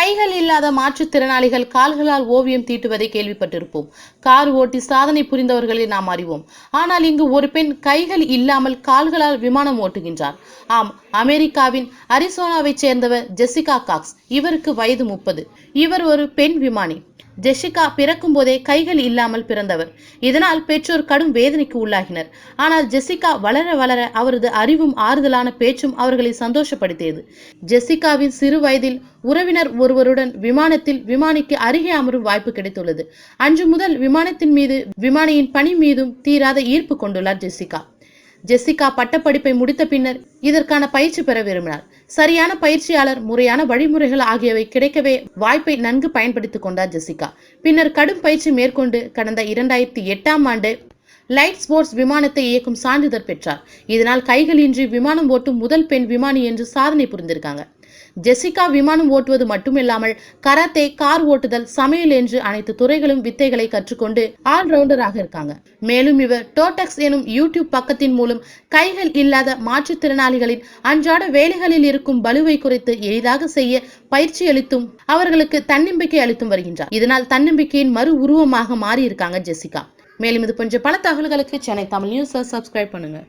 கைகள் இல்லாத மாற்றுத்திறனாளிகள் கால்களால் ஓவியம் தீட்டுவதை கேள்விப்பட்டிருப்போம். கார் ஓட்டி சாதனை புரிந்தவர்களை நாம் அறிவோம். ஆனால் இங்கு ஒரு பெண் கைகள் இல்லாமல் கால்களால் விமானம் ஓட்டுகின்றார் ஆம் அமெரிக்காவின் அரிசோனாவைச் சேர்ந்தவர் ஜெசிகா காக்ஸ். இவருக்கு வயது முப்பது. இவர் ஒரு பெண் விமானி. ஜெசிகா பிறக்கும் போதே கைகள் இல்லாமல் பிறந்தவர். இதனால் பெற்றோர் கடும் வேதனைக்கு உள்ளாகினர். ஆனால் ஜெசிகா வளர வளர அவரது அறிவும் ஆறுதலான பேச்சும் அவர்களை சந்தோஷப்படுத்தியது. ஜெசிகாவின் சிறு வயதில் உறவினர் ஒரு ஒருவருடன் விமானத்தில் விமானிக்கு அருகே அமரும் வாய்ப்பு கிடைத்துள்ளது. அன்று முதல் விமானத்தின் மீது விமானியின் பணி மீதும் தீராத ஈர்ப்பு கொண்டுள்ளார் ஜெசிகா. ஜெசிகா பட்டப்படிப்பை முடித்த பின்னர் இதற்கான பயிற்சி பெற விரும்பினார். சரியான பயிற்சியாளர் முறையான வழிமுறைகள் ஆகியவை கிடைக்கவே வாய்ப்பை நன்கு பயன்படுத்திக் கொண்டார் ஜெசிகா. பின்னர் கடும் பயிற்சி மேற்கொண்டு கடந்த இரண்டாயிரத்தி எட்டாம் ஆண்டு லைட் ஸ்போர்ட்ஸ் விமானத்தை இயக்கும் சான்றிதழ் பெற்றார். இதனால் கைகளின்றி விமானம் ஓட்டும் முதல் பெண் விமானி என்று சாதனை புரிந்திருக்காங்க. ஜெசிகா விமானம் ஓட்டுவது மட்டுமில்லாமல் கராத்தே கார் ஓட்டுதல் சமையல் என்று அனைத்து துறைகளும் வித்தைகளை கற்றுக்கொண்டு ஆல்ரவுண்டராக இருக்காங்க. மேலும் இவர் டோடெக்ஸ் எனும் யூடியூப் பக்கத்தின் மூலம் கைகள் இல்லாத மாற்றுத்திறனாளிகளின் அன்றாட வேலைகளில் இருக்கும் பலுவை குறைத்து எளிதாக செய்ய பயிற்சி அளித்தும் அவர்களுக்கு தன்னம்பிக்கை அளித்தும் வருகின்றார். இதனால் தன்னம்பிக்கையின் மறு உருவமாக மாறி இருக்காங்க ஜெசிகா. மேலும் இது போன்ற பல தகவல்களுக்கு சென்னை தமிழ் நியூஸை சப்ஸ்கிரைப் பண்ணுங்க.